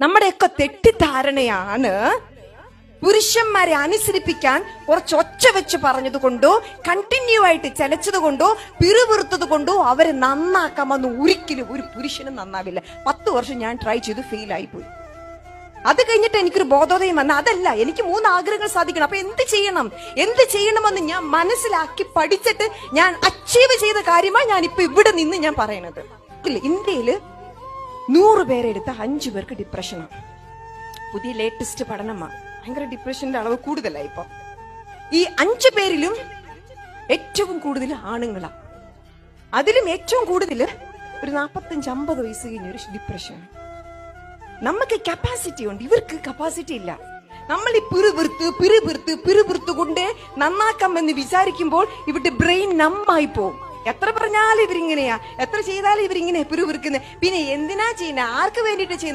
നമ്മുടെയൊക്കെ തെറ്റിദ്ധാരണയാണ് പുരുഷന്മാരെ അനുസരിപ്പിക്കാൻ കുറച്ച് ഒച്ച വെച്ച് പറഞ്ഞത് കൊണ്ടോ കണ്ടിന്യൂ ആയിട്ട് ചലച്ചത് കൊണ്ടോ പിറുപിറുത്തത് കൊണ്ടോ അവരെ നന്നാക്കാമെന്ന് ഒരിക്കലും ഒരു പുരുഷനും നന്നാവില്ല. പത്ത് വർഷം ഞാൻ ട്രൈ ചെയ്ത് ഫെയിൽ ആയിപ്പോയി. പോയി അത് കഴിഞ്ഞിട്ട് എനിക്കൊരു ബോധോദയം വന്ന അതല്ല എനിക്ക് മൂന്ന് ആഗ്രഹങ്ങൾ സാധിക്കണം. അപ്പൊ എന്ത് ചെയ്യണം? എന്ത് ചെയ്യണമെന്ന് ഞാൻ മനസ്സിലാക്കി പഠിച്ചിട്ട് ഞാൻ അച്ചീവ് ചെയ്ത കാര്യമാണ് ഞാൻ ഇപ്പൊ ഇവിടെ നിന്ന് ഞാൻ പറയണത്. ഇന്ത്യയിൽ നൂറ് പേരെടുത്ത അഞ്ചു പേർക്ക് ഡിപ്രഷനാണ് പുതിയ ലേറ്റസ്റ്റ് പഠനമാണ് ഭയങ്കര ഡിപ്രഷന്റെ അളവ് കൂടുതലായി ഇപ്പൊ. ഈ അഞ്ചു പേരിലും ഏറ്റവും കൂടുതൽ ആണുങ്ങളാ. അതിലും ഏറ്റവും കൂടുതൽ ഒരു നാപ്പത്തഞ്ച് അമ്പത് വയസ്സ് കഴിഞ്ഞ ഒരു ഡിപ്രഷൻ നമുക്ക് കപ്പാസിറ്റി ഉണ്ട്. ഇവർക്ക് കപ്പാസിറ്റി ഇല്ല. നമ്മൾ ഈ പിറുപിറുത്ത് പിറുപിറുത്ത് പിറുപിറുത്ത് കൊണ്ട് നന്നാക്കാമെന്ന് വിചാരിക്കുമ്പോൾ ഇവരുടെ ബ്രെയിൻ നമ്മായി പോകും എത്ര പറഞ്ഞാലും ഇവരിങ്ങനെയാ. എത്ര ചെയ്താലും ഇവരിങ്ങനെ പിറുപിറുക്കുന്നത് പിന്നെ എന്തിനാ ചെയ്യുന്നത് ആർക്ക് വേണ്ടിയിട്ട് ചെയ്യുന്നത്